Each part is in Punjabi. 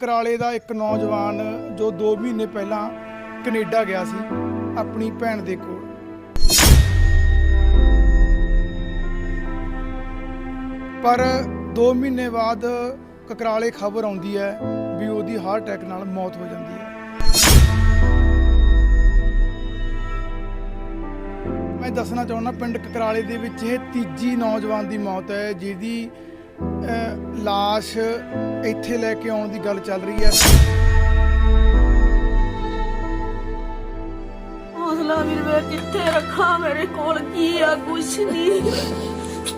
ਕਕਰਾਲੇ ਦਾ ਇੱਕ ਨੌਜਵਾਨ ਜੋ 2 ਮਹੀਨੇ ਪਹਿਲਾਂ ਕੈਨੇਡਾ ਗਿਆ ਸੀ, ਆਪਣੀ ਭੈਣ ਦੇ ਕੋਲ। ਪਰ 2 ਮਹੀਨੇ ਬਾਅਦ ਕਕਰਾਲੇ ਖਬਰ ਆਉਂਦੀ ਹੈ ਵੀ ਉਹਦੀ ਹਾਰਟ ਅਟੈਕ ਨਾਲ ਮੌਤ ਹੋ ਜਾਂਦੀ ਹੈ। ਮੈਂ ਦੱਸਣਾ ਚਾਹੁੰਦਾ ਪਿੰਡ ਕਕਰਾਲੇ ਦੇ ਵਿੱਚ ਇਹ ਤੀਜੀ ਨੌਜਵਾਨ ਦੀ ਮੌਤ ਹੈ, ਜਿਹਦੀ ਲਾਸ਼ ਇੱਥੇ ਲੈ ਕੇ ਆਉਣ ਦੀ ਗੱਲ ਚੱਲ ਰਹੀ ਹੈ। ਹੌਸਲਾ ਵੀਰ ਮੈਂ ਕਿੱਥੇ ਰੱਖਾਂ? ਮੇਰੇ ਕੋਲ ਕੀ ਆ? ਕੁਛ ਨਹੀਂ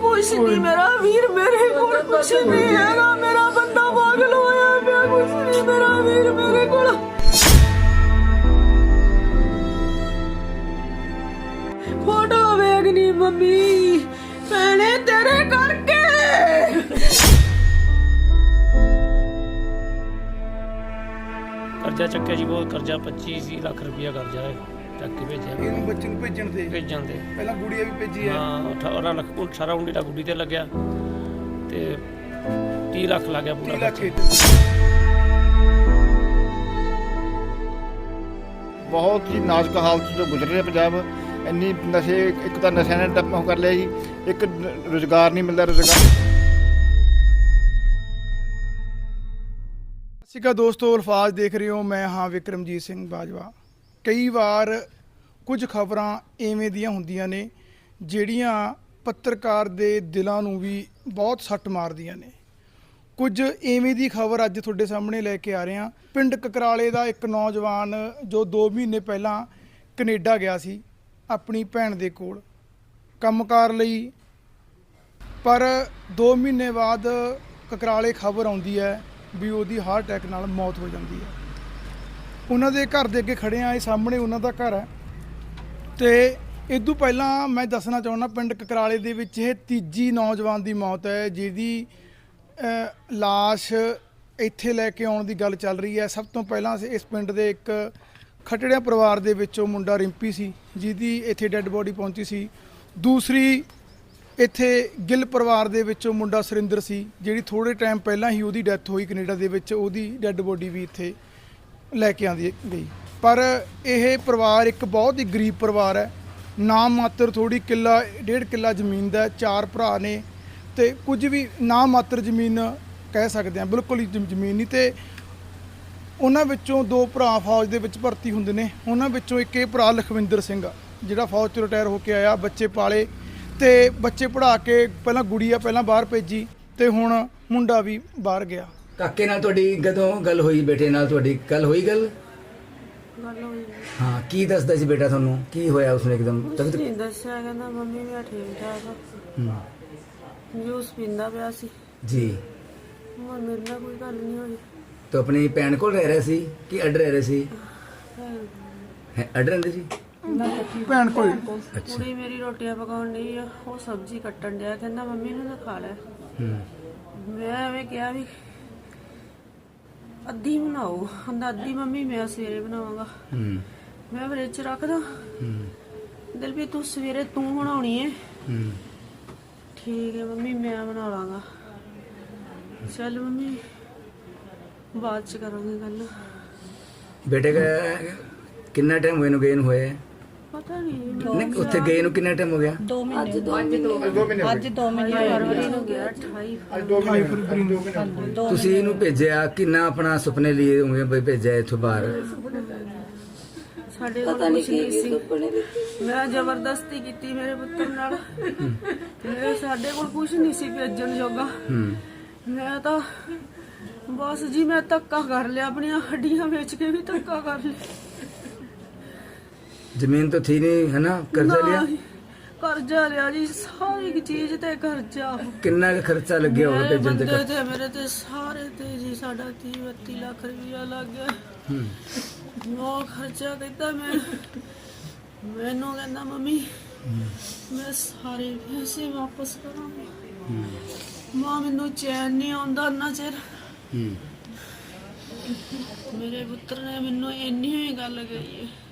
ਕੁਛ ਨਹੀਂ ਮੇਰਾ ਵੀਰ ਮੇਰੇ ਕੋਲ ਕੁਛ ਨਹੀਂ ਹੈਗਾ। ਮੇਰਾ ਬੰਦਾ ਪਾਗਲ ਹੋਇਆ ਪਿਆ। ਕੁਛ ਨਹੀਂ ਮੇਰਾ ਵੀਰ ਮੇਰੇ ਕੋਲ। ਫੋਟੋ ਵੇਖਣੀ ਮੰਮੀ। ਭੈਣੇ ਤੇਰੇ ਕਰਕੇ ਕਰਜ਼ਾ ਚੱਕਿਆ ਜੀ ਬਹੁਤ ਕਰਜ਼ਾ 25 ਲੱਖ ਰੁਪਇਆ ਕਰਜ਼ਾ ਹੈ ਚੱਕ ਕੇ ਭੇਜਿਆ। ਇਹਨੂੰ ਬੱਚੇ ਨੂੰ ਭੇਜਣ ਤੇ? ਭੇਜਣ ਦੇ ਪਹਿਲਾਂ ਗੁੜੀਆ ਵੀ ਭੇਜੀ ਹੈ? ਹਾਂ 18 ਲੱਖ ਉਹ ਸਾਰਾ ਉਂਡੀ ਦਾ ਗੁੱਡੀ ਤੇ ਲੱਗਿਆ। ਤੇ 30 ਲੱਖ ਲੱਗ ਗਿਆ 30 ਪੂਰਾ ਲੱਖ। ਬਹੁਤ ਹੀ ਨਾਜ਼ੁਕ ਹਾਲਤ ਤੋਂ ਗੁਜ਼ਰ ਰਿਹਾ ਪੰਜਾਬ। ਇੰਨੀ ਨਸ਼ੇ ਇੱਕ ਤਾਂ ਨਸ਼ਿਆਂ ਨੇ ਟੱਪ ਕਰ ਲਿਆ ਜੀ ਇੱਕ ਰੋਜ਼ਗਾਰ ਨਹੀਂ ਮਿਲਦਾ ਰੋਜ਼ਗਾਰ। ਸਿਕਾ ਦੋਸਤੋ, ਅਲਫਾਜ਼ ਦੇਖ ਰਹੇ ਹੋ। ਮੈਂ ਹਾਂ ਵਿਕਰਮਜੀਤ ਸਿੰਘ ਬਾਜਵਾ। ਕਈ ਵਾਰ ਕੁਝ ਖਬਰਾਂ ਐਵੇਂ ਦੀਆਂ ਹੁੰਦੀਆਂ ਨੇ, ਜਿਹੜੀਆਂ ਪੱਤਰਕਾਰ ਦੇ ਦਿਲਾਂ ਨੂੰ ਵੀ ਬਹੁਤ ਸੱਟ ਮਾਰਦੀਆਂ ਨੇ। ਕੁਝ ਐਵੇਂ ਦੀ ਖਬਰ ਅੱਜ ਤੁਹਾਡੇ ਸਾਹਮਣੇ ਲੈ ਕੇ ਆ ਰਹੇ ਹਾਂ। ਪਿੰਡ ਕਕਰਾਲੇ ਦਾ ਇੱਕ ਨੌਜਵਾਨ ਜੋ 2 ਮਹੀਨੇ ਪਹਿਲਾਂ ਕੈਨੇਡਾ ਗਿਆ ਸੀ, ਆਪਣੀ ਭੈਣ ਦੇ ਕੋਲ। ਕੰਮਕਾਰ ਲਈ। ਪਰ 2 ਮਹੀਨੇ ਬਾਅਦ ਕਕਰਾਲੇ ਖਬਰ ਆਉਂਦੀ ਹੈ ਵੀ ਉਹਦੀ ਹਾਰਟ ਅਟੈਕ ਨਾਲ ਮੌਤ ਹੋ ਜਾਂਦੀ ਹੈ। ਉਹਨਾਂ ਦੇ ਘਰ ਦੇ ਅੱਗੇ ਖੜੇ ਆ ਇਹ ਸਾਹਮਣੇ ਉਹਨਾਂ ਦਾ ਘਰ ਹੈ। ਤੇ ਇਦੋਂ ਪਹਿਲਾਂ ਮੈਂ ਦੱਸਣਾ ਚਾਹੁੰਦਾ, ਪਿੰਡ ਕਕਰਾਲੇ ਦੇ ਵਿੱਚ ਇਹ ਤੀਜੀ ਨੌਜਵਾਨ ਦੀ ਮੌਤ ਹੈ, ਜਿਹਦੀ ਲਾਸ਼ ਇੱਥੇ ਲੈ ਕੇ ਆਉਣ ਦੀ ਗੱਲ ਚੱਲ ਰਹੀ ਹੈ। ਸਭ ਤੋਂ ਪਹਿਲਾਂ ਅਸੀਂ ਇਸ ਪਿੰਡ ਦੇ ਇੱਕ ਖਟੜਿਆ ਪਰਿਵਾਰ ਦੇ ਵਿੱਚੋਂ ਮੁੰਡਾ ਰਿੰਪੀ ਸੀ, ਜਿਹਦੀ ਇੱਥੇ ਡੈੱਡ ਬੋਡੀ ਪਹੁੰਚੀ ਸੀ। ਦੂਸਰੀ ਇੱਥੇ ਗਿੱਲ ਪਰਿਵਾਰ ਦੇ ਵਿੱਚੋਂ ਮੁੰਡਾ ਸੁਰਿੰਦਰ ਸੀ, ਜਿਹੜੀ ਥੋੜੇ ਟਾਈਮ ਪਹਿਲਾਂ ਹੀ ਉਹਦੀ ਡੈਥ ਹੋਈ ਕੈਨੇਡਾ ਦੇ ਵਿੱਚ, ਉਹਦੀ ਡੈੱਡ ਬੋਡੀ ਵੀ ਇੱਥੇ ਲੈ ਕੇ ਆਂਦੀ ਗਈ। ਪਰ ਇਹ ਪਰਿਵਾਰ ਇੱਕ ਬਹੁਤ ਹੀ ਗਰੀਬ ਪਰਿਵਾਰ ਹੈ। ਨਾਮ ਮਾਤਰ ਥੋੜੀ ਕਿੱਲਾ, ਡੇਢ ਕਿੱਲਾ ਜ਼ਮੀਨ ਦਾ ਚਾਰ ਭਰਾ ਨੇ ਤੇ ਕੁਝ ਵੀ ਨਾਮ ਮਾਤਰ ਜ਼ਮੀਨ ਕਹਿ ਸਕਦੇ ਆ ਬਿਲਕੁਲ ਹੀ ਜ਼ਮੀਨ ਨਹੀਂ ਤੇ ਉਹਨਾਂ ਵਿੱਚੋਂ ਦੋ ਭਰਾ ਫੌਜ ਦੇ ਵਿੱਚ ਭਰਤੀ ਹੁੰਦੇ ਨੇ। ਉਹਨਾਂ ਵਿੱਚੋਂ ਇੱਕ ਇਹ ਭਰਾ ਲਖਵਿੰਦਰ ਸਿੰਘ ਜਿਹੜਾ ਫੌਜ ਤੋਂ ਰਿਟਾਇਰ ਹੋ ਕੇ ਆਇਆ, ਬੱਚੇ ਪਾਲੇ। ਤੇ ਬੱਚੇ ਪੜ੍ਹਾ ਕੇ ਪਹਿਲਾਂ ਗੁੜੀਆ ਪਹਿਲਾਂ ਬਾਹਰ ਭੇਜੀ ਤੇ ਹੁਣ ਮੁੰਡਾ ਵੀ ਬਾਹਰ ਗਿਆ। ਕਾਕੇ ਨਾਲ ਤੁਹਾਡੀ ਕਦੋਂ ਗੱਲ ਹੋਈ? ਬੇਟੇ ਨਾਲ ਤੁਹਾਡੀ ਕੱਲ ਹੋਈ ਗੱਲ? ਗੱਲ ਹੋਈ ਹਾਂ ਕੀ ਦੱਸਦਾ ਸੀ ਬੇਟਾ ਤੁਹਾਨੂੰ? ਕੀ ਹੋਇਆ ਉਸਨੇ ਇੱਕਦਮ? ਤਬੀਅਤ ਨਹੀਂ ਦੱਸਿਆ ਕਹਿੰਦਾ ਮੰਮੀ ਮੈਂ ਠੀਕ ਠਾਕ ਹੂੰ, ਜੂਸ ਪੀਂਦਾ ਪਿਆ ਸੀ। ਜੀ। ਹੁਣ ਮੇਰੇ ਨਾਲ ਕੋਈ ਗੱਲ ਨਹੀਂ ਹੋਈ। ਤਾਂ ਆਪਣੀ ਭੈਣ ਕੋਲ ਰਹਿ ਰਿਹਾ ਸੀ ਕਿ ਅੱਡ ਰਹਿ ਰਹੇ ਸੀ? ਹੈ ਅੱਡ ਰਹਿੰਦੇ ਸੀ? ਭੈਣ ਕੋਲ ਅੱਛਾ। ਕੁੜੀ ਮੇਰੀ ਰੋਟੀਆਂ ਪਕਾਉਣ ਨਹੀਂ ਆ ਉਹ ਸਬਜ਼ੀ ਕੱਟਣ ਡਿਆ ਕਹਿੰਦਾ ਮੰਮੀ ਨੂੰ ਨਾ ਖਾ ਲੈ। ਹੂੰ। ਮੈਂ ਐਵੇਂ ਕਿਹਾ ਵੀ ਅੱਧੀ ਬਣਾਓ ਕਹਿੰਦਾ ਅੱਧੀ ਮੰਮੀ ਮੈਂ ਸਵੇਰੇ ਬਣਾਵਾਂਗਾ। ਹੂੰ। ਮੈਂ ਫਰਿੱਜ 'ਚ ਰੱਖਦਾ। ਹੂੰ। ਦਿਲ ਵੀ ਤੂੰ ਸਵੇਰੇ ਤੂੰ ਬਣਾਉਣੀ ਏ? ਹੂੰ। ਠੀਕ ਹੈ ਮੰਮੀ ਮੈਂ ਬਣਾ ਲਾਂਗਾ। ਚੱਲ ਮੰਮੀ ਬਾਅਦ ਚ ਕਰਾਂਗੇ ਗੱਲ। ਬੇਟੇ ਦਾ ਕਿੰਨਾ ਟਾਈਮ ਹੋਇਆ ਨੂੰ ਗਏ ਨੂੰ ਹੋਏ? ਪਤਾ ਨਹੀਂ। ਨਹੀਂ ਉੱਥੇ ਗਏ ਨੂੰ ਕਿੰਨਾ ਟਾਈਮ ਹੋ ਗਿਆ? ਅੱਜ ਦੋ ਮਹੀਨੇ। ਅੱਜ ਦੋ ਮਹੀਨੇ। ਫਰਵਰੀ ਨੂੰ ਗਿਆ 28 ਤੁਸੀਂ ਇਹਨੂੰ ਭੇਜਿਆ ਕਿੰਨਾ ਆਪਣਾ ਸੁਪਨੇ ਲਈ ਹੋਗੇ ਬਈ ਭੇਜਿਆ ਇੱਥੋਂ ਬਾਹਰ? ਸਾਡੇ ਕੋਲ ਕੁਝ ਨਹੀਂ ਸੀ। ਮੈਂ ਜ਼ਬਰਦਸਤੀ ਕੀਤੀ ਮੇਰੇ ਪੁੱਤਰ ਨਾਲ। ਮੇਰੇ ਸਾਡੇ ਕੋਲ ਕੁਝ ਨਹੀਂ ਸੀ ਭੇਜਣ ਜੋਗਾ। ਮੈਂ ਤਾਂ ਬਸ ਜੀ ਮੈਂ ਧੱਕਾ ਕਰ ਲਿਆ ਆਪਣੀਆਂ ਹੱਡੀਆਂ ਵੇਚ ਕੇ ਵੀ ਧੱਕਾ ਕਰ ਲਿਆ। ਜ਼ਮੀਨ ਤਾਂ ਥੀ ਨਹੀਂ ਹੈ ਨਾ ਕਰਜ਼ਾ ਲਿਆ? ਨਾ, ਕਰਜ਼ਾ ਲਿਆ ਜੀ ਸਾਰੀ ਇੱਕ ਚੀਜ਼ ਤੇ ਕਰਜ਼ਾ। ਕਿੰਨਾ ਕੁ ਖਰਚਾ ਲੱਗਿਆ ਹੋਵੇ ਮੇਰੇ ਭੇਜਣ ਤੇ ਬੰਦੇ ਤੇ ਮੇਰੇ ਤੇ ਸਾਰੇ ਤੇ ਜੀ ਸਾਡਾ 30 32 ਲੱਖ ਰੁਪਇਆ ਲੱਗ ਗਿਆ। ਹੂੰ। ਉਹ ਖਰਚਾ ਕੀਤਾ ਮੈਂ। ਮੈਨੂੰ ਕਹਿੰਦਾ ਮੰਮੀ ਮੈਂ ਸਾਰੇ ਪੈਸੇ ਵਾਪਸ ਕਰਾਂਗਾ। ਮਾਂ ਮੈਨੂੰ ਚੈਨ ਨਹੀਂ ਆਉਂਦਾ ਨਾ ਚਿਰ। ਹੂੰ। ਮੇਰੇ ਪੁੱਤਰ ਨੇ ਮੈਨੂੰ ਇੰਨੀ ਹੀ ਗੱਲ ਕਹੀ ਹੈ।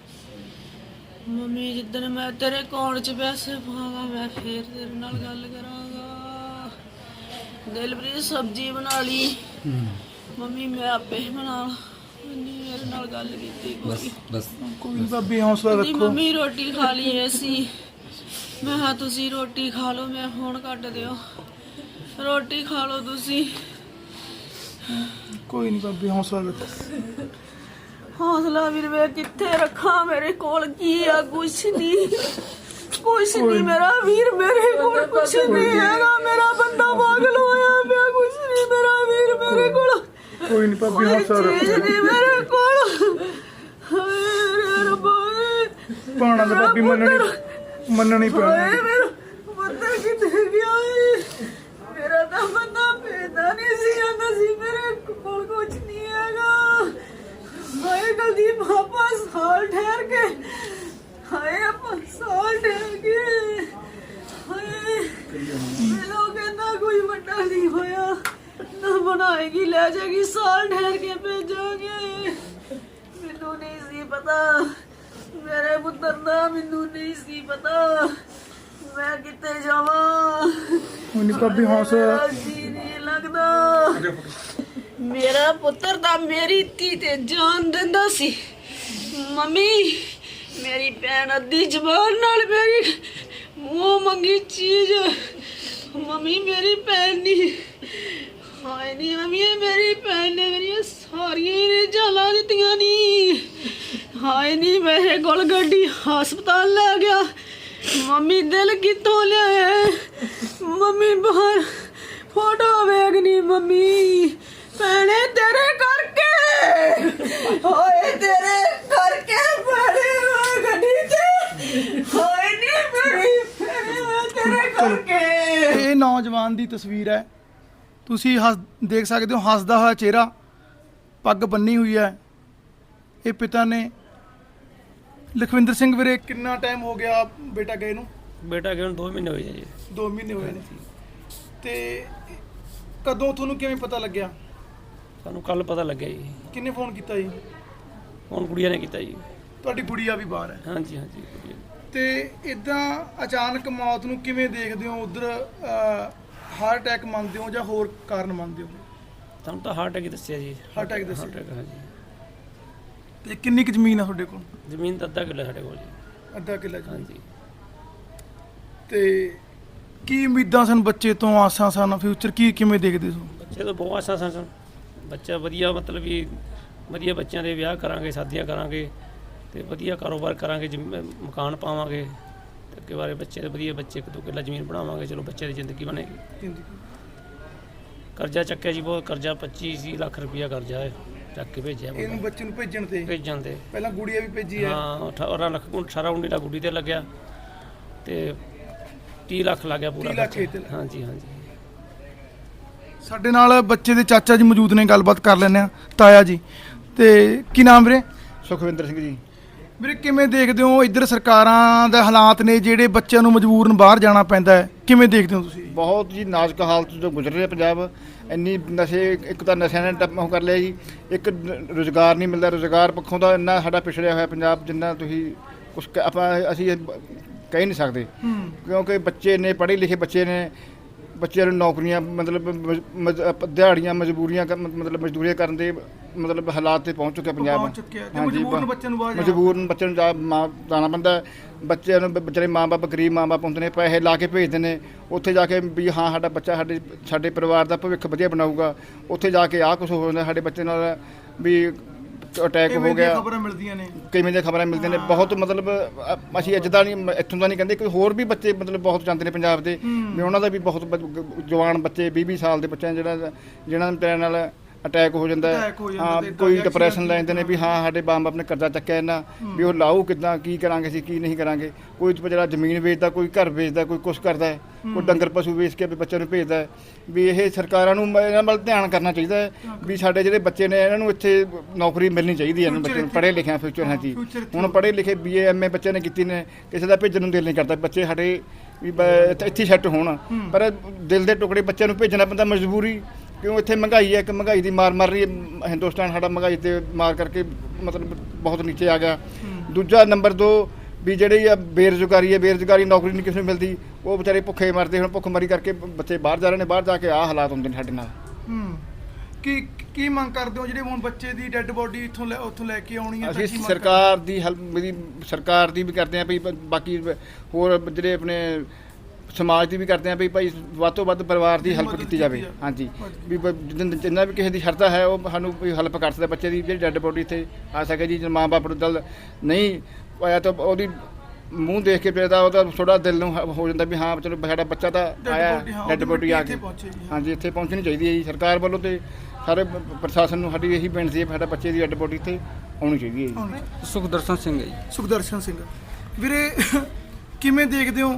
ਮੰਮੀ ਜਿੱਦਣ ਮੈਂ ਤੇਰੇ ਅਕਾਊਂਟ 'ਚ ਪੈਸੇ ਪਾਵਾਂਗਾ ਮੈਂ ਫੇਰ ਤੇਰੇ ਨਾਲ ਗੱਲ ਕਰਾਂਗਾ। ਦਿਲਪ੍ਰੀਤ ਸਬਜ਼ੀ ਬਣਾ ਲਈ। ਮੰਮੀ ਮੈਂ ਆਪੇ ਬਣਾ ਲਾ। ਮੰਮੀ ਮੇਰੇ ਨਾਲ ਗੱਲ ਕੀਤੀ ਬਸ ਕੋਈ ਬਸ। ਕੋਈ ਭਾਬੀ ਹੌਸਲਾ ਕਹਿੰਦੀ ਰੱਖੋ। ਮੰਮੀ ਰੋਟੀ ਖਾ ਲਈ ਐ ਸੀ। ਮੈਂ ਹਾਂ ਤੁਸੀਂ ਰੋਟੀ ਖਾ ਲਓ ਮੈਂ ਫੋਨ ਕੱਟ ਦਿਓ। ਰੋਟੀ ਖਾ ਲਓ ਤੁਸੀਂ। ਕੋਈ ਨਹੀਂ ਭਾਬੀ ਹੌਸਲਾ ਰੱਖੋ। ਹੌਸਲਾ ਵੀਰ ਵੇ ਕਿੱਥੇ ਰੱਖਾਂ? ਮੇਰੇ ਕੋਲ ਕੀ ਆ? ਕੁਛ ਨਹੀਂ। ਕੁਛ ਨਹੀਂ ਮੇਰਾ ਵੀਰ ਮੇਰੇ ਕੋਲ ਕੁਛ ਨਹੀਂ ਹੈਗਾ। ਮੇਰਾ ਬੰਦਾ ਪਾਗਲ ਹੋਇਆ ਪਿਆ। ਕੁਛ ਨਹੀਂ ਮੇਰਾ ਵੀਰ ਮੇਰੇ ਕੋਲ ਕੋਈ ਨਹੀਂ ਭਾਬੀ ਰੱਖੋ। ਨਹੀਂ ਮੇਰੇ ਕੋਲ। ਹਾਏ ਰੱਬਾ। ਪਾਣਾ ਤਾਂ ਭਾਬੀ ਮੰਨਣੀ ਮੰਨਣੀ ਪੈਣਾ ਹਾਏ ਮੇਰਾ ਬੰਦਾ ਕਿੱਥੇ ਗਿਆ ਏ ਮੇਰਾ ਤਾਂ ਬੰਦਾ ਪੈਦਾ ਨਹੀਂ ਸੀ ਆਂਦਾ ਸੀ ਮੇਰੇ ਕੋਲ ਕੁਝ ਨਹੀਂ ਹੈਗਾ ਹਾਏ ਗਲਦੀ ਪਾਪਾ ਸਾਲ ਠਹਿਰ ਕੇ ਹਾਏ ਆਪਾਂ ਸਾਲ ਠਹਿਰ ਹਾਏ ਮੈਨੂੰ ਕਹਿੰਦਾ ਕੋਈ ਵੱਡਾ ਨਹੀਂ ਹੋਇਆ। ਨਾ ਬਣਾਏਗੀ ਲੈ ਜਾਏਗੀ ਸਾਲ ਠਹਿਰ ਕੇ ਭੇਜਾਂਗੇ। ਮੈਨੂੰ ਨਹੀਂ ਸੀ ਪਤਾ। ਮੇਰੇ ਪੁੱਤਰ ਦਾ ਮੈਨੂੰ ਨਹੀਂ ਸੀ ਪਤਾ। ਮੈਂ ਕਿੱਥੇ ਜਾਵਾਂ? ਭਾਬੀ ਹੌਸਲਾ ਜੀ ਨਹੀਂ ਲੱਗਦਾ। ਮੇਰਾ ਪੁੱਤਰ ਤਾਂ ਮੇਰੀ ਧੀ ਤੇ ਜਾਨ ਦਿੰਦਾ ਸੀ। ਮੰਮੀ ਮੇਰੀ ਭੈਣ ਅੱਧੀ ਜ਼ਬਾਨ ਨਾਲ ਮੇਰੀ ਮੂੰਹ ਮੰਗੀ ਚੀਜ਼। ਮੰਮੀ ਮੇਰੀ ਭੈਣ ਨਹੀਂ ਹਾਏ ਨਹੀਂ ਮੰਮੀ ਮੇਰੀ ਭੈਣ ਨੇ ਮੇਰੀਆਂ ਸਾਰੀਆਂ ਹੀ ਰੀਝਾਂ ਦਿੱਤੀਆਂ ਨਹੀਂ ਹਾਏ ਨਹੀਂ ਮੇਰੇ ਕੋਲ ਗੱਡੀ ਹਸਪਤਾਲ ਲੈ ਗਿਆ। ਮੰਮੀ ਦਿਲ ਕਿੱਥੋਂ ਲਿਆਇਆ ਮੰਮੀ ਬਾਹਰ ਫੋਟੋ ਵੇਖਣੀ ਮੰਮੀ। ਭੈਣੇ ਤੇਰੇ ਕਰਕੇ। ਹਾਏ ਤੇਰੇ ਕਰਕੇ ਭੈਣੇ ਮੈਂ ਗੱਡੀ ਤੇ ਹਾਏ ਨਹੀਂ ਮੇਰੀ ਭੈਣੇ ਮੈਂ ਤੇਰੇ ਕਰਕੇ ਇਹ ਨੌਜਵਾਨ ਦੀ ਤਸਵੀਰ ਹੈ। ਤੁਸੀਂ ਹੱਸ ਦੇਖ ਸਕਦੇ ਹੋ ਹੱਸਦਾ ਹੋਇਆ ਚਿਹਰਾ ਪੱਗ ਬੰਨੀ ਹੋਈ ਹੈ। ਇਹ ਪਿਤਾ ਨੇ ਲਖਵਿੰਦਰ ਸਿੰਘ ਵੀਰੇ ਕਿੰਨਾ ਟਾਈਮ ਹੋ ਗਿਆ ਬੇਟਾ ਗਏ ਨੂੰ? ਬੇਟਾ ਕਿ ਹੁਣ 2 ਮਹੀਨੇ ਹੋਏ ਜੀ। 2 ਮਹੀਨੇ ਹੋਏ ਨੇ। ਤੇ ਕਦੋਂ ਤੁਹਾਨੂੰ ਕਿਵੇਂ ਪਤਾ ਲੱਗਿਆ? ਸਾਨੂੰ ਕੱਲ ਪਤਾ ਲੱਗਿਆ ਜੀ। ਕਿੰਨੇ ਫੋਨ ਕੀਤਾ ਜੀ? ਹੁਣ ਕੁੜੀਆਂ ਨੇ ਕੀਤਾ ਜੀ। ਤੁਹਾਡੀ ਗੁੜੀਆ ਵੀ ਬਾਹਰ ਹੈ। ਹਾਂਜੀ ਹਾਂਜੀ ਕੁੜੀਆਂ ਨੇ। ਤੇ ਇਦਾਂ ਅਚਾਨਕ ਮੌਤ ਨੂੰ ਕਿਵੇਂ ਦੇਖਦੇ ਹੋ? ਉਧਰ ਹਾਰਟ ਅਟੈਕ ਮੰਨਦੇ ਹੋ ਜਾਂ ਹੋਰ ਕਾਰਨ ਮੰਨਦੇ ਹੋ? ਸਾਨੂੰ ਤਾਂ ਹਾਰਟ ਅਟੈਕ ਦੱਸਿਆ ਜੀ। Heart attack ਦੱਸਿਆ। Heart attack, ਹਾਂਜੀ। ਤੇ ਕਿੰਨੀ ਕੁ ਜ਼ਮੀਨ ਆ ਤੁਹਾਡੇ ਕੋਲ? ਜ਼ਮੀਨ ਤਾਂ ਅੱਧਾ ਕਿੱਲਾ ਸਾਡੇ ਕੋਲ ਜੀ। ਅੱਧਾ ਕਿੱਲਾ ਹਾਂਜੀ। ਤੇ ਕੀ ਉਮੀਦਾਂ ਸਨ ਬੱਚੇ ਤੋਂ? ਆਸਾਂ ਸਨ? ਫਿਊਚਰ ਕੀ ਕਿਵੇਂ ਦੇਖਦੇ ਹੋ? ਬੱਚੇ ਤਾਂ ਬਹੁਤ ਆਸਾਂ ਸਨ ਬੱਚਾ ਵਧੀਆ ਮਤਲਬ ਵੀ ਵਧੀਆ ਬੱਚਿਆਂ ਦੇ ਵਿਆਹ ਕਰਾਂਗੇ ਸ਼ਾਦੀਆਂ ਕਰਾਂਗੇ। ਤੇ ਵਧੀਆ ਕਾਰੋਬਾਰ ਕਰਾਂਗੇ ਜਿਵੇਂ ਮਕਾਨ ਪਾਵਾਂਗੇ ਤੇ ਅੱਗੇ ਬਾਰੇ ਬੱਚੇ ਦੇ ਵਧੀਆ ਬੱਚੇ ਇੱਕ ਦੋ ਕਿੱਲਾ ਜ਼ਮੀਨ ਬਣਾਵਾਂਗੇ ਚਲੋ ਬੱਚੇ ਦੀ ਜ਼ਿੰਦਗੀ ਬਣੇਗੀ। ਜ਼ਿੰਦਗੀ। ਕਰਜ਼ਾ ਚੱਕਿਆ ਜੀ ਬਹੁਤ ਕਰਜ਼ਾ 25 ਲੱਖ ਰੁਪਇਆ ਕਰਜ਼ਾ ਹੈ ਚੱਕ ਕੇ ਭੇਜਿਆ ਇਹਨੂੰ ਮੁੰਡਾ। ਬੱਚੇ ਨੂੰ ਭੇਜਣ ਤੇ? ਭੇਜਣ ਦੇ ਪਹਿਲਾਂ ਗੁੜੀਆ ਵੀ ਭੇਜੀ ਹੈ? ਹਾਂ 18 ਲੱਖ 18 19 ਲੱਖ ਗੁੱਡੀ ਤੇ ਲੱਗਿਆ ਤੇ 30 ਲੱਖ ਲੱਗ ਗਿਆ ਪੂਰਾ 30 ਲੱਖ ਖਰਚਾ। ਇਹ ਤੇ ਲੱਗਾ। ਹਾਂਜੀ ਹਾਂਜੀ। ਸਾਡੇ ਨਾਲ ਬੱਚੇ ਦੇ ਚਾਚਾ ਜੀ ਮੌਜੂਦ ਨੇ ਗੱਲਬਾਤ ਕਰ ਲੈਂਦੇ ਆ ਤਾਇਆ ਜੀ। ਤੇ ਕੀ ਨਾਮ ਵੀਰੇ? ਸੁਖਵਿੰਦਰ ਸਿੰਘ ਜੀ। ਵੀਰੇ ਕਿਵੇਂ ਦੇਖਦੇ ਹੋ ਇੱਧਰ ਸਰਕਾਰਾਂ ਦੇ ਹਾਲਾਤ ਨੇ ਜਿਹੜੇ ਬੱਚਿਆਂ ਨੂੰ ਮਜਬੂਰਨ ਬਾਹਰ ਜਾਣਾ ਪੈਂਦਾ ਹੈ? ਕਿਵੇਂ ਦੇਖਦੇ ਹੋ ਤੁਸੀਂ? ਬਹੁਤ ਜੀ ਨਾਜ਼ੁਕ ਹਾਲਤ ਤੋਂ ਗੁਜ਼ਰ ਰਿਹਾ ਪੰਜਾਬ। ਇੰਨੀ ਨਸ਼ੇ ਇੱਕ ਤਾਂ ਨਸ਼ਿਆਂ ਨੇ ਟੱਪ ਉਹ ਕਰ ਲਿਆ ਜੀ। ਇੱਕ ਰੋਜ਼ਗਾਰ ਨਹੀਂ ਮਿਲਦਾ ਰੋਜ਼ਗਾਰ ਪੱਖੋਂ ਦਾ ਇੰਨਾ ਸਾਡਾ ਪਿਛੜਿਆ ਹੋਇਆ ਪੰਜਾਬ ਜਿੰਨਾ ਤੁਸੀਂ ਕੁਝ ਆਪਾਂ ਅਸੀਂ ਕਹਿ ਨਹੀਂ ਸਕਦੇ। ਕਿਉਂਕਿ ਬੱਚੇ ਨੇ ਪੜ੍ਹੇ ਲਿਖੇ ਬੱਚੇ ਨੇ। ਬੱਚਿਆਂ ਨੂੰ ਨੌਕਰੀਆਂ ਮਤਲਬ ਮਜ- ਮਜ- ਅਪ- ਦਿਹਾੜੀਆਂ ਮਜਬੂਰੀਆਂ ਕਰ- ਮਤਲਬ ਮਜ਼ਦੂਰੀਆਂ ਕਰਨ ਦੇ ਮਤਲਬ ਹਾਲਾਤ ਤੇ ਪਹੁੰਚ ਚੁੱਕਿਆ ਪੰਜਾਬ ਪਹੁੰਚ ਚੁੱਕਿਆ ਤੇ ਮਜਬੂਰਨ ਬ- ਬੱਚਿਆਂ ਨੂੰ ਬਾਹਰ ਜਾਣਾ ਨੂੰ ਜਾ ਮਾਂ ਜਾਣਾ ਪੈਂਦਾ ਹੈ। ਬੱਚਿਆਂ ਨੂੰ ਬ- ਵਿਚਾਰੇ ਮਾਂ-ਬਾਪ ਗਰੀਬ ਮਾਂ-ਬਾਪ ਹੁੰਦੇ ਨੇ ਪੈਸੇ ਲਾ ਕੇ ਭੇਜਦੇ ਨੇ। ਉੱਥੇ ਜਾ ਕੇ ਵੀ ਹਾਂ ਸਾਡਾ ਬੱਚਾ ਸਾਡੇ ਸਾਡੇ ਪਰਿਵਾਰ ਦਾ ਭਵਿੱਖ ਵਧੀਆ ਬਣਾਊਗਾ। ਉੱਥੇ ਜਾ ਕੇ ਆਹ ਕੁਝ ਹੋ ਜਾਂਦਾ ਸਾਡੇ ਬੱਚੇ ਨਾਲ ਵੀ ਅਟੈਕ ਹੋ ਗਿਆ। ਖਬਰਾਂ ਮਿਲਦੀਆਂ ਨੇ? ਕਿਵੇਂ ਦੀਆਂ ਖਬਰਾਂ ਮਿਲਦੀਆਂ ਨੇ? ਬਹੁਤ ਮਤਲਬ ਅ- ਅਸੀਂ ਅੱਜ ਦਾ ਨਹੀਂ ਇੱਥੋਂ ਦਾ ਨਹੀਂ ਕਹਿੰਦੇ ਕੋਈ ਹੋਰ ਵੀ ਬੱਚੇ ਮਤਲਬ ਬਹੁਤ ਜਾਂਦੇ ਨੇ ਪੰਜਾਬ ਦੇ। ਵੀ ਉਹਨਾਂ ਦਾ ਵੀ ਬਹੁਤ ਬ- ਗ- ਜਵਾਨ ਬੱਚੇ 20 20 ਸਾਲ ਦੇ ਬੱਚੇ ਆ ਜਿਹੜਾ ਜਿਹਨਾਂ ਦੇ ਨਾਲ ਅਟੈਕ ਹੋ ਜਾਂਦਾ ਹੈ। Attack ਹੋ ਜਾਂਦਾ ਹਾਂ ਤੇ ਕੋਈ accident ਡਿਪਰੈਸ਼ਨ ਲੈ ਜਾਂਦੇ ਨੇ ਵੀ ਹਾਂ ਸਾਡੇ ਬਾਪ ਨੇ ਕਰਜ਼ਾ ਚੱਕਿਆ ਇਹਨਾਂ ਵੀ ਉਹ ਲਾਊ ਕਿੱਦਾਂ ਕੀ ਕਰਾਂਗੇ ਅਸੀਂ ਕੀ ਨਹੀਂ ਕਰਾਂਗੇ। ਕੋਈ ਜਿਹੜਾ ਜ਼ਮੀਨ ਵੇਚਦਾ ਕੋਈ ਘਰ ਵੇਚਦਾ ਕੋਈ ਕੁਛ ਕਰਦਾ ਹੈ ਕੋਈ ਡੰਗਰ ਪਸ਼ੂ ਵੇਚ ਕੇ ਵੀ ਬੱਚਿਆਂ ਨੂੰ ਭੇਜਦਾ ਹੈ ਵੀ ਇਹ ਸਰਕਾਰਾਂ ਨੂੰ ਮ- ਇਹਨਾਂ ਵੱਲ ਧਿਆਨ ਕਰਨਾ ਚਾਹੀਦਾ ਹੈ ਵੀ ਸਾਡੇ ਜਿਹੜੇ ਬੱਚੇ ਨੇ ਇਹਨਾਂ ਨੂੰ ਇੱਥੇ ਨੌਕਰੀ ਮਿਲਣੀ ਚਾਹੀਦੀ ਹੈ ਇਹਨਾਂ ਬੱਚਿਆਂ ਨੂੰ ਪੜ੍ਹੇ ਲਿਖਿਆ ਫਿਊਚਰ ਹੈ ਜੀ Future ਹੁਣ ਪੜ੍ਹੇ ਲਿਖੇ ਬੀਏ ਐਮਏ ਬੱਚਿਆਂ ਨੇ ਕੀਤੀ ਨੇ ਕਿਸੇ ਦਾ ਭੇਜਣ ਨੂੰ ਦਿਲ ਨਹੀਂ ਕਰਦਾ ਬੱਚੇ ਸਾਡੇ ਵੀ ਬ- ਇੱਥੇ ਇੱਥੇ ਸੈੱਟ ਹੋਣ। ਪਰ ਦਿਲ ਦੇ ਟੁਕੜੇ ਬੱਚਿਆਂ ਨੂੰ ਭੇਜਣਾ ਪੈਂਦਾ ਮਜਬੂਰੀ। ਕਿਉਂ ਇੱਥੇ ਮਹਿੰਗਾਈ ਹੈ? ਇੱਕ ਮਹਿੰਗਾਈ ਦੀ ਮਾਰ ਮਰ ਰਹੀ ਹੈ। ਹਿੰਦੁਸਤਾਨ ਸਾਡਾ ਮਹਿੰਗਾਈ ਤੇ ਮਾਰ ਕਰਕੇ ਮਤਲਬ ਬਹੁਤ ਨੀਚੇ ਆ ਗਿਆ। ਦੂਜਾ ਨੰਬਰ 2 ਵੀ ਜਿਹੜੀ ਆ ਬੇਰੁਜ਼ਗਾਰੀ ਹੈ ਬੇਰੁਜ਼ਗਾਰੀ ਨੌਕਰੀ ਨਹੀਂ ਕਿਸੇ ਨੂੰ ਮਿਲਦੀ। ਉਹ ਵਿਚਾਰੇ ਭੁੱਖੇ ਮਰਦੇ ਹੁਣ ਭੁੱਖਮਰੀ ਕਰਕੇ ਬੱਚੇ ਬਾਹਰ ਜਾ ਰਹੇ ਨੇ ਬਾਹਰ ਜਾ ਕੇ ਆਹ ਹਾਲਾਤ ਹੁੰਦੇ ਨੇ ਸਾਡੇ ਨਾਲ। ਹੂੰ। ਕੀ ਕੀ ਮੰਗ ਕਰਦੇ ਹੋ ਜਿਹੜੇ ਹੁਣ ਬੱਚੇ ਦੀ ਡੈੱਡ ਬੋਡੀ ਇੱਥੋਂ ਲੈ ਉੱਥੋਂ ਲੈ ਕੇ ਆਉਣੀ ਹੈ? ਤਾਂ ਅਸੀਂ ਸਰਕਾਰ ਦੀ ਹੈਲਪ ਮੇਰੀ ਸਰਕਾਰ ਦੀ ਵੀ ਕਰਦੇ ਆਂ ਵੀ ਬਾਕੀ ਹੋਰ ਜਿਹੜੇ ਆਪਣੇ ਸਮਾਜ ਦੀ ਵੀ ਕਰਦੇ ਆਂ ਵੀ ਭਾਈ ਵੱਧ ਤੋਂ ਵੱਧ ਪਰਿਵਾਰ ਦੀ ਹੈਲਪ ਕੀਤੀ ਜਾਵੇ। ਹਾਂਜੀ। ਵੀ ਬ- ਜਿੰਨ- ਜਿੰਨਾ ਵੀ ਕਿਸੇ ਦੀ ਸ਼ਰਧਾ ਹੈ ਉਹ ਸਾਨੂੰ ਕੋਈ ਹੈਲਪ ਕਰ ਸਕਦਾ ਬੱਚੇ ਦੀ ਜਿਹੜੀ ਡੈੱਡ ਬੋਡੀ ਇੱਥੇ ਆ ਸਕੇ ਜੀ ਜੇ ਮਾਂ ਬਾਪ ਨੂੰ ਦਲ ਨਹੀਂ ਆਇਆ ਤਾਂ ਉਹਦੀ ਮੂੰਹ ਦੇਖ ਕੇ ਪੈਦਾ ਉਹਦਾ ਥੋੜਾ ਦਿਲ ਨੂੰ ਹ- ਹੋ ਜਾਂਦਾ ਵੀ ਹਾਂ ਚਲੋ ਸਾਡਾ ਬੱਚਾ ਤਾਂ Dead ਆਇਆ body, ਹਾਂ, ਡੈੱਡ ਉਹਦੀ ਬੋਡੀ ਆ ਇੱਥੇ ਕੇ ਪਹੁੰਚੇ ਜੀ, ਹਾਂ। ਹਾਂਜੀ ਇੱਥੇ ਪਹੁੰਚਣੀ ਚਾਹੀਦੀ ਹੈ ਜੀ ਸਰਕਾਰ ਵੱਲੋਂ ਤੇ ਸਾਰੇ ਪ- ਪ੍ਰਸ਼ਾਸਨ ਨੂੰ ਸਾਡੀ ਇਹੀ ਬੇਨਤੀ ਹੈ ਵੀ ਸਾਡਾ ਬੱਚੇ ਦੀ ਡੈੱਡ ਬੋਡੀ ਇੱਥੇ ਆਉਣੀ ਚਾਹੀਦੀ ਹੈ ਜੀ। ਸੁਖਦਰਸ਼ਨ ਸਿੰਘ ਹੈ ਜੀ ਸੁਖਦਰਸ਼ਨ ਸਿੰਘ ਵੀਰੇ ਕਿਵੇਂ ਦੇਖਦੇ ਹੋ?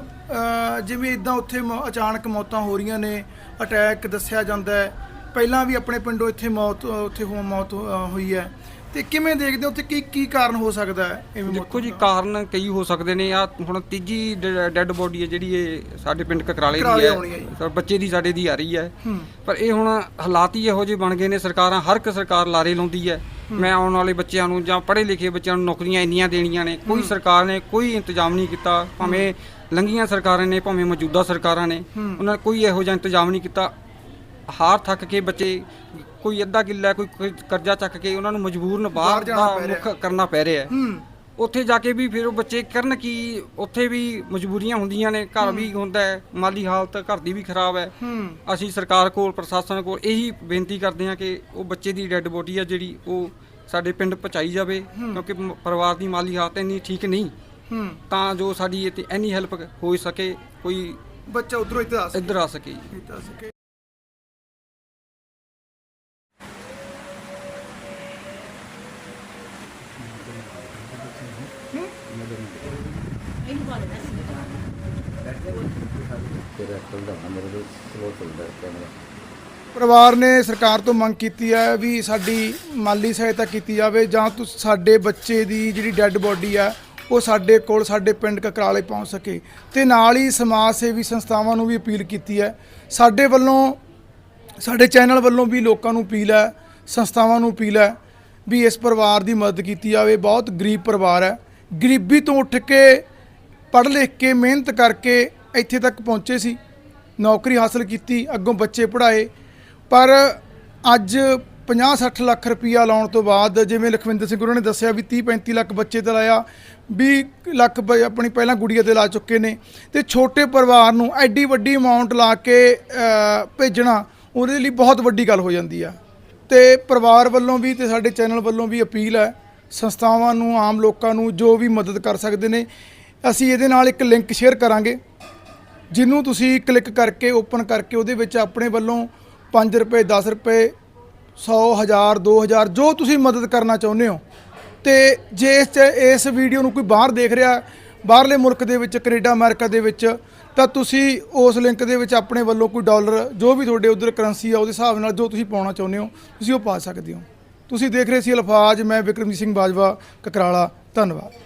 ਜਿਵੇਂ ਇਦਾਂ ਉੱਥੇ ਅਚਾਨਕ ਮੌਤਾਂ ਹੋ ਰਹੀਆਂ ਨੇ ਅਟੈਕ ਦੱਸਿਆ ਜਾਂਦਾ ਹੈ। ਪਹਿਲਾਂ ਵੀ ਆਪਣੇ ਪਿੰਡੋਂ ਇੱਥੇ ਮੌਤ ਉੱਥੇ ਹੋ ਮੌਤ ਹੋਈ ਹੈ। ਤੇ ਕਿਵੇਂ ਦੇਖਦੇ ਹੋ? ਉੱਥੇ ਕੀ ਕੀ ਕਾਰਨ ਹੋ ਸਕਦਾ ਹੈ ਐਵੇਂ ਦੇਖੋ ਜੀ? ਕਾਰਨ ਕਈ ਹੋ ਸਕਦੇ ਨੇ। ਆ ਹੁਣ ਤੀਜੀ ਡੈੱਡ ਬੋਡੀ ਹੈ ਜਿਹੜੀ ਇਹ ਸਾਡੇ ਪਿੰਡ ਕਕਰਾਲੇ ਦੀ ਹੈ। ਤਾਂ ਬੱਚੇ ਦੀ ਸਾਡੇ ਦੀ ਆ ਰਹੀ ਹੂੰ। ਪਰ ਇਹ ਹੁਣ ਹਾਲਾਤ ਹੀ ਇਹੋ ਜਿਹੇ ਬਣ ਗਏ ਨੇ। ਸਰਕਾਰਾਂ ਹਰ ਇੱਕ ਸਰਕਾਰ ਲਾਰੇ ਲਾਉਂਦੀ ਹੈ। ਮੈਂ ਆਉਣ ਵਾਲੇ ਬੱਚਿਆਂ ਨੂੰ ਜਾਂ ਪੜ੍ਹੇ ਲਿਖੇ ਬੱਚਿਆਂ ਨੂੰ ਨੌਕਰੀਆਂ ਇੰਨੀਆਂ ਦੇਣੀਆਂ ਨੇ ਕੋਈ ਸਰਕਾਰ ਨੇ ਕੋਈ ਇੰਤਜ਼ਾਮ ਨਹੀਂ ਕੀਤਾ ਭਾਵੇਂ ਲੰਘੀਆਂ ਸਰਕਾਰਾਂ ਨੇ ਭਾਵੇਂ ਮੌਜੂਦਾ ਸਰਕਾਰਾਂ ਨੇ ਉਹਨਾਂ ਨੇ ਕੋਈ ਇਹੋ ਜਿਹਾ ਇੰਤਜ਼ਾਮ ਨਹੀਂ ਕੀਤਾ। ਹਾਰ ਥੱਕ ਕੇ ਬੱਚੇ ਕੋਈ ਅੱਧਾ ਕਿੱਲਾ ਕੋਈ ਕਰਜ਼ਾ ਚੱਕ ਕੇ ਉਹਨਾਂ ਨੂੰ ਮਜਬੂਰਨ ਬਾਹਰ ਦਾ ਪੈ ਰਿਹਾ। ਮੁੱਖ ਕਰਨਾ ਪੈ ਰਿਹਾ। ਹੂੰ। ਉੱਥੇ ਜਾ ਕੇ ਵੀ ਫਿਰ ਉਹ ਬੱਚੇ ਕਰਨ ਕੀ ਉੱਥੇ ਵੀ ਮਜਬੂਰੀਆਂ ਹੁੰਦੀਆਂ ਨੇ ਘਰ ਵੀ ਹੁੰਦਾ ਹੈ ਮਾਲੀ ਹਾਲਤ ਘਰ ਦੀ ਵੀ ਖਰਾਬ ਹੈ। ਅਸੀਂ ਸਰਕਾਰ ਕੋਲ ਪ੍ਰਸ਼ਾਸਨ ਕੋਲ ਇਹੀ ਬੇਨਤੀ ਕਰਦੇ ਹਾਂ ਕਿ ਉਹ ਬੱਚੇ ਦੀ ਡੈੱਡ ਬੋਡੀ ਆ ਜਿਹੜੀ ਉਹ ਸਾਡੇ ਪਿੰਡ ਪਹੁੰਚਾਈ ਜਾਵੇ ਕਿਉਂਕਿ ਮ- ਪਰਿਵਾਰ ਦੀ ਮਾਲੀ ਹਾਲਤ ਇੰਨੀ ਠੀਕ ਨਹੀਂ। ਹੂੰ। ਤਾਂ ਜੋ ਸਾਡੀ ਇਹ ਐਨੀ ਹੈਲਪ ਹੋ ਸਕੇ ਕੋਈ ਬੱਚਾ ਉਧਰੋਂ ਇੱਧਰ ਆ ਸਕੇ। ਇੱਧਰ ਆ ਸਕੇ ਇੱਧਰ ਆ ਸਕੇ। ਤੇਰਾ ਮੇਰੇ ਕੋਲ ਸਲੋ ਚੱਲਦਾ ਕੈਮਰਾ ਪਰਿਵਾਰ ਨੇ ਸਰਕਾਰ ਤੋਂ ਮੰਗ ਕੀਤੀ ਹੈ ਵੀ ਸਾਡੀ ਮਾਲੀ ਸਹਾਇਤਾ ਕੀਤੀ ਜਾਵੇ ਜਾਂ ਤੁਸ, ਸਾਡੇ ਬੱਚੇ ਦੀ ਜਿਹੜੀ ਡੈੱਡ ਬੋਡੀ ਆ ਉਹ ਸਾਡੇ ਕੋਲ, ਸਾਡੇ ਪਿੰਡ ਕਕਰਾਲੇ ਪਹੁੰਚ ਸਕੇ। ਤੇ ਨਾਲ ਹੀ ਸਮਾਜ ਸੇਵੀ ਸੰਸਥਾਵਾਂ ਨੂੰ ਵੀ ਅਪੀਲ ਕੀਤੀ ਹੈ। ਸਾਡੇ ਵੱਲੋਂ, ਸਾਡੇ ਚੈਨਲ ਵੱਲੋਂ ਵੀ ਲੋਕਾਂ ਨੂੰ ਅਪੀਲ ਹੈ, ਸੰਸਥਾਵਾਂ ਨੂੰ ਅਪੀਲ ਹੈ ਵੀ ਇਸ ਪਰਿਵਾਰ ਦੀ ਮਦਦ ਕੀਤੀ ਜਾਵੇ। ਬਹੁਤ ਗਰੀਬ ਪਰਿਵਾਰ ਹੈ। ਗਰੀਬੀ ਤੋਂ ਉੱਠ ਕੇ ਪੜ੍ਹ ਲਿਖ ਕੇ ਮਿਹਨਤ ਕਰਕੇ ਇੱਥੇ ਤੱਕ ਪਹੁੰਚੇ ਸੀ। ਨੌਕਰੀ ਹਾਸਲ ਕੀਤੀ, ਅੱਗੋਂ ਬੱਚੇ ਪੜ੍ਹਾਏ। ਪਰ ਅੱਜ 50-60 ਲੱਖ ਰੁਪਈਆ ਲਾਉਣ ਤੋਂ ਬਾਅਦ ਜਿਵੇਂ ਲਖਵਿੰਦਰ ਸਿੰਘ ਉਹਨਾਂ ਨੇ ਦੱਸਿਆ ਵੀ 30-35 ਲੱਖ ਬੱਚੇ ਤੇ ਲਾਇਆ 20 ਲੱਖ ਬ- ਆਪਣੀ ਪਹਿਲਾਂ ਗੁੜੀਆ ਤੇ ਲਾ ਚੁੱਕੇ ਨੇ। ਤੇ ਛੋਟੇ ਪਰਿਵਾਰ ਨੂੰ ਐਡੀ ਵੱਡੀ ਅਮਾਉਂਟ ਲਾ ਕੇ ਭੇਜਣਾ ਉਹਦੇ ਲਈ ਬਹੁਤ ਵੱਡੀ ਗੱਲ ਹੋ ਜਾਂਦੀ ਆ। ਤੇ ਪਰਿਵਾਰ ਵੱਲੋਂ ਵੀ ਤੇ ਸਾਡੇ ਚੈਨਲ ਵੱਲੋਂ ਵੀ ਅਪੀਲ ਹੈ, ਸੰਸਥਾਵਾਂ ਨੂੰ, ਆਮ ਲੋਕਾਂ ਨੂੰ ਜੋ ਵੀ ਮਦਦ ਕਰ ਸਕਦੇ ਨੇ, ਅਸੀਂ ਇਹਦੇ ਨਾਲ ਇੱਕ ਲਿੰਕ ਸ਼ੇਅਰ ਕਰਾਂਗੇ। ਜਿਹਨੂੰ ਤੁਸੀਂ ਕਲਿੱਕ ਕਰਕੇ, ਓਪਨ ਕਰਕੇ ਉਹਦੇ ਵਿੱਚ ਆਪਣੇ ਵੱਲੋਂ 5 ਰੁਪਏ 10 ਰੁਪਏ 100 1000 2000 ਜੋ ਤੁਸੀਂ ਮਦਦ ਕਰਨਾ ਚਾਹੁੰਦੇ ਹੋ। ਤੇ ਜੇ ਇਸ ਇਸ ਵੀਡੀਓ ਨੂੰ ਕੋਈ ਬਾਹਰ ਦੇਖ ਰਿਹਾ, ਬਾਹਰਲੇ ਮੁਲਕ ਦੇ ਵਿੱਚ, ਕੈਨੇਡਾ, ਅਮਰੀਕਾ ਦੇ ਵਿੱਚ, ਤਾਂ ਤੁਸੀਂ ਉਸ ਲਿੰਕ ਦੇ ਵਿੱਚ ਆਪਣੇ ਵੱਲੋਂ ਕੋਈ ਡਾਲਰ, ਜੋ ਵੀ ਤੁਹਾਡੇ ਉਧਰ ਕਰੰਸੀ ਆ, ਉਹਦੇ ਹਿਸਾਬ ਨਾਲ ਜੋ ਤੁਸੀਂ ਪਾਉਣਾ ਚਾਹੁੰਦੇ ਹੋ, ਤੁਸੀਂ ਉਹ ਪਾ ਸਕਦੇ ਹੋ। ਤੁਸੀਂ ਦੇਖ ਰਹੇ ਸੀ ਅਲਫਾਜ਼, ਮੈਂ ਵਿਕਰਮਜੀਤ ਸਿੰਘ ਬਾਜਵਾ, ਕਕਰਾਲਾ, ਧੰਨਵਾਦ।